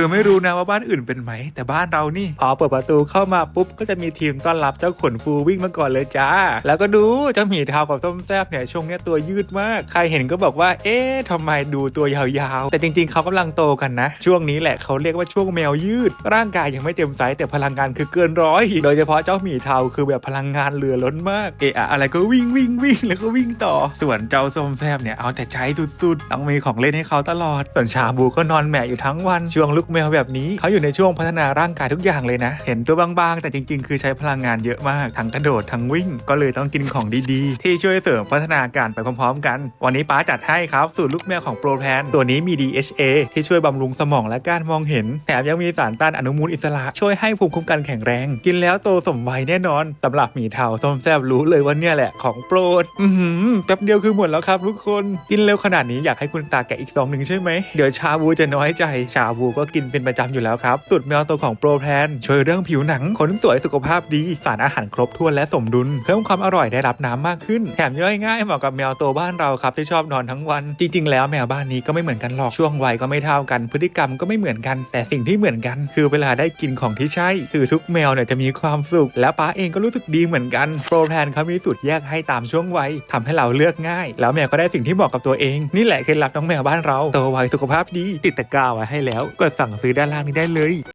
คือไม่รู้นะว่าบ้านอื่นเป็นไหม แต่บ้านเรานี่พอเปิดประตูเข้ามาปุ๊บก็จะมีทีมต้อนรับเจ้าขนฟูวิ่งมาก่อนเลยจ้า แล้วก็ดูเจ้าหมีเทากับส้มแซบเนี่ยช่วงเนี้ยตัวยืดมาก ใครเห็นก็บอกว่า เอ๊ะทำไมดูตัวยาวๆ แต่จริงๆ เขากำลังโตกันนะ ช่วงนี้แหละเขาเรียกว่าช่วงแมวยืด ร่างกายยังไม่เต็มไซส์แต่พลังงานคือเกินร้อย โดยเฉพาะเจ้าหมีเทาคือแบบพลังงานเหลือล้นมาก เอะอะไรก็วิ่งวิ่งวิ่งแล้วก็วิ่งต่อ ส่วนเจ้าส้มแซบเนี่ยเอาแต่ใช้สุดๆ ต้องมีของเล่นให้เขาตลอด ส่วนชาบูก็นอนแหมอยู่ทั้งวันช่วงลูกแมวแบบนี้เขาอยู่ในช่วงพัฒนาร่างกายทุกอย่างเลยนะ เห็นตัวบางๆ แต่จริง ๆ คือใช้พลังงานเยอะมาก ทั้งกระโดดทั้งวิ่ง ก็เลยต้องกินของดีๆ ที่ช่วยเสริมพัฒนาการไปพร้อมๆ กัน วันนี้ป้าจัดให้ครับ สูตรลูกแมวของโปรแพนตัวนี้มี DHA ที่ช่วยบำรุงสมองและการมองเห็น แถมยังมีสารต้านอนุมูลอิสระช่วยให้ภูมิคุ้มกันแข็งแรง กินแล้วโตสมวัยแน่นอนสำหรับหมีเทาส้มแซบรู้เลยว่าเนี่ยแหละของโปรดอือหือแป๊บเดียวคือหมดแล้วครับทุกคนกินเร็วขนาดนี้อยากให้คุณตาแกะอีกซองหนึ่งใช่ไหมเดี๋ยวชาบูจะน้อยใจชาบูก็กินินเป็นประจำอยู่แล้วครับ สูตรแมวตัวของโปรแพนช่วยเรื่องผิวหนังขนสวยสุขภาพดี สารอาหารครบถ้วนและสมดุล เพิ่มความอร่อยได้รับน้ำมากขึ้น แถมย่อยง่ายเหมาะกับแมวตัวบ้านเราครับที่ชอบนอนทั้งวัน จริง ๆ แล้วแมวบ้านนี้ก็ไม่เหมือนกันหรอก ช่วงวัยก็ไม่เท่ากัน พฤติกรรมก็ไม่เหมือนกัน แต่สิ่งที่เหมือนกัน คือเวลาได้กินของที่ใช่คือทุกแมวเนี่ยจะมีความสุข และป้าเองก็รู้สึกดีเหมือนกันโปรแพนเขามีสูตรแยกให้ตามช่วงวัยทำให้เราเลือกง่าย แล้วแมวก็ได้สิ่งที่เหมาะกับตัวเองนี่แหละเคล็ดลับน้องแมวบ้านเราโตไวสุขภาพดีติดตะกร้าไว้ให้แล้วกดสั่งซื้อด้านล่างนี้ได้เลย